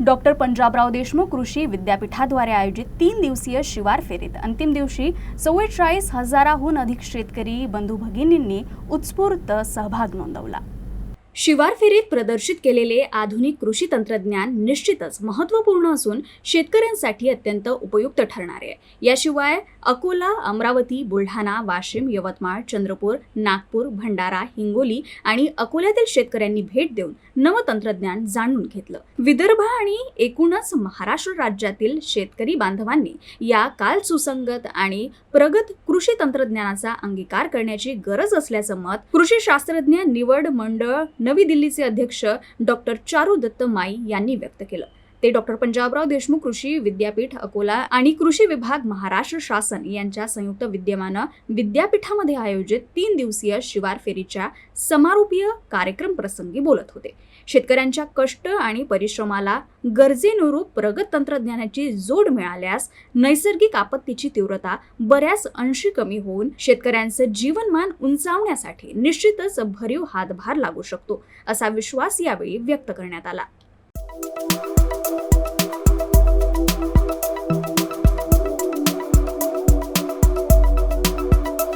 Doctor Panjabrao Deshmukh कृषी विद्यापीठाद्वारे आयोजित तीन दिवसीय शिवार फेरीत. अंतिम दिवशी चव्वेचाळीस हजाराहून अधिक शेतकरी बंधू भगिनींनी उत्स्फूर्त सहभाग नोंदवला. शिवार फेरीत प्रदर्शित केलेले आधुनिक कृषी तंत्रज्ञान निश्चितच महत्त्वपूर्ण असून शेतकऱ्यांसाठी अत्यंत उपयुक्त ठरणार आहे. याशिवाय अकोला अमरावती बुलढाणा वाशिम यवतमाळ चंद्रपूर नागपूर भंडारा हिंगोली आणि अकोल्यातील शेतकऱ्यांनी भेट देऊन नवतंत्रज्ञान जाणून घेतलं. विदर्भ आणि एकूणच महाराष्ट्र राज्यातील शेतकरी बांधवांनी या काल सुसंगत आणि प्रगत कृषी तंत्रज्ञानाचा अंगीकार करण्याची गरज असल्याचं मत कृषी शास्त्रज्ञ निवड मंडळ नवी दिल्लीचे अध्यक्ष डॉक्टर चारू दत्त माई यांनी व्यक्त केलं. ते डॉक्टर पंजाबराव देशमुख कृषी विद्यापीठ अकोला आणि कृषी विभाग महाराष्ट्र शासन यांच्या संयुक्त विद्यमानं विद्यापीठामध्ये आयोजित तीन दिवसीय शिवार फेरीच्या समारोपीय कार्यक्रम प्रसंगी बोलत होते. शेतकऱ्यांच्या कष्ट आणि परिश्रमाला गरजेनुरूप प्रगत तंत्रज्ञानाची जोड मिळाल्यास नैसर्गिक आपत्तीची तीव्रता बऱ्याच अंशी कमी होऊन शेतकऱ्यांचं जीवनमान उंचावण्यासाठी निश्चितच भरीव हातभार लागू शकतो असा विश्वास यावेळी व्यक्त करण्यात आला.